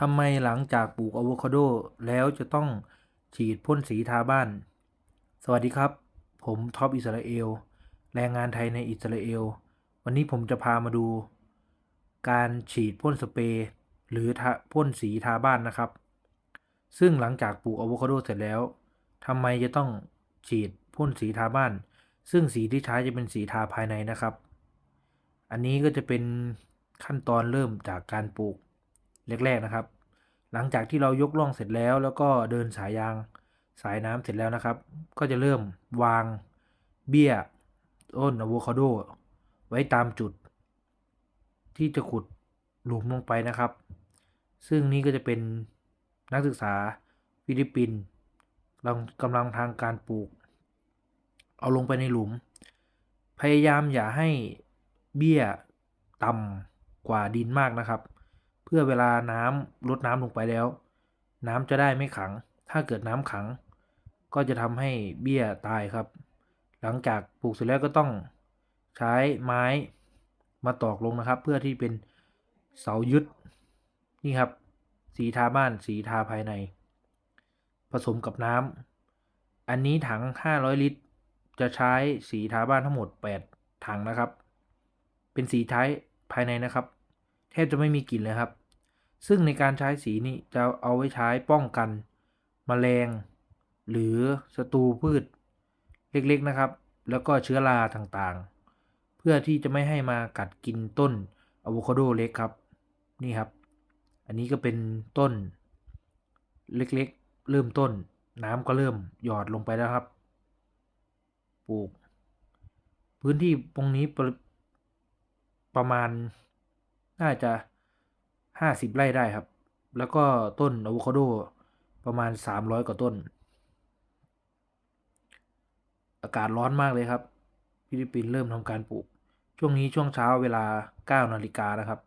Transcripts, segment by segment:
ทำไมหลังจากปลูกอะโวคาโดแล้วจะต้องฉีดพ่นสีทาบ้าน สวัสดีครับ ผมท็อปอิสราเอล แรงงานไทยในอิสราเอล วันนี้ผมจะพามาดู การฉีดพ่นสเปรย์หรือพ่นสีทาบ้านนะครับ ซึ่งหลังจากปลูกอะโวคาโดเสร็จแล้วทำไมจะต้องฉีดพ่นสีทาบ้าน ซึ่งสีที่ใช้จะเป็นสีทาภายในนะครับ อันนี้ก็จะเป็นขั้นตอนเริ่มจากการปลูก แรกๆนะครับ หลังจากที่เรายกล่องเสร็จแล้ว แล้วก็เดินสายยางสายน้ำเสร็จแล้วนะครับ ก็จะเริ่มวางเบี้ยต้นอะโวคาโดไว้ตามจุด ที่จะขุดหลุมลงไปนะครับ ซึ่งนี่ก็จะเป็นนักศึกษาฟิลิปปินส์กำลังกำลังทางการปลูก เอาลงไปในหลุม พยายามอย่าให้เบี้ยต่ำกว่าดินมากนะครับ เพื่อเวลาน้ำลดน้ำลงไปแล้ว น้ำจะได้ไม่ขัง ถ้าเกิดน้ำขัง ก็จะทำให้เบี้ยตายครับ หลังจากปลูกเสร็จแล้วก็ต้องใช้ไม้มาตอกลงนะครับ เพื่อที่เป็นเสายึดนี่ครับ สีทาบ้านสีทาภายใน ผสมกับน้ำอันนี้ถัง 500 ลิตร จะใช้สีทาบ้านทั้งหมด 8 ถังนะครับ เป็นสีท้ายภายในนะครับ แทบจะไม่มีกลิ่นเลยครับ ซึ่งในการใช้สีนี้จะเอาไว้ใช้ป้องกันมแมลง หรือศัตรูพืชเล็กๆนะครับ แล้วก็เชื้อราต่างๆ เพื่อที่จะไม่ให้มากัดกินต้นอะโวคาโดเล็กครับ นี่ครับ อันนี้ก็เป็นต้นเล็กๆ เริ่มต้น น้ำก็เริ่มหยอดลงไปแล้วครับ ปลูก พื้นที่ตรงนี้ประประมาณ น่าจะห้าสิบไร่ได้ครับ แล้วก็ต้นอะโวคาโดประมาณสามร้อยกว่าต้น อากาศร้อนมากเลยครับ ฟิลิปปินส์เริ่มทำการปลูก ช่วงนี้ช่วงเช้าเวลาเก้านาฬิกานะครับ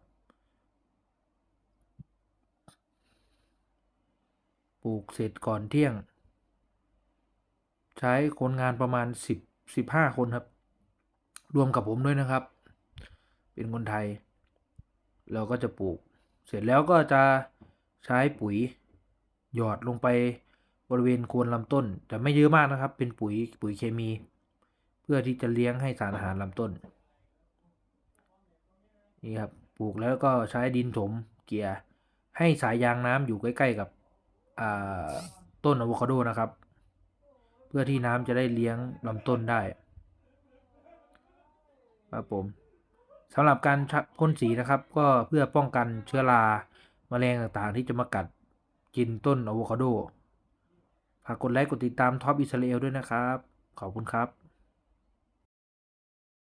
ปลูกเสร็จก่อนเที่ยง ใช้คนงานประมาณสิบสิบห้าคนครับ รวมกับผมด้วยนะครับ เป็นคนไทย เราก็จะปลูก เสร็จแล้วก็จะใช้ปุ๋ยหยอดลงไปบริเวณโคนลำต้นแต่ไม่เยอะมากนะครับ เป็นปุ๋ยปุ๋ยเคมี เพื่อที่จะเลี้ยงให้สารอาหารลำต้น นี่ครับปลูกแล้วก็ใช้ดินถมเกลี่ยให้สายยางน้ำอยู่ใกล้ ๆ กับต้นอะโวคาโดนะครับ เพื่อที่น้ำจะได้เลี้ยงลำต้นได้ครับผม สำหรับการพ่นสีนะครับ ก็เพื่อป้องกันเชื้อราแมลงต่างๆ ที่จะมากัดกินต้นอะโวคาโดฝากกดไลค์กดติดตามท็อปอิสราเอลด้วยนะครับ ขอบคุณครับ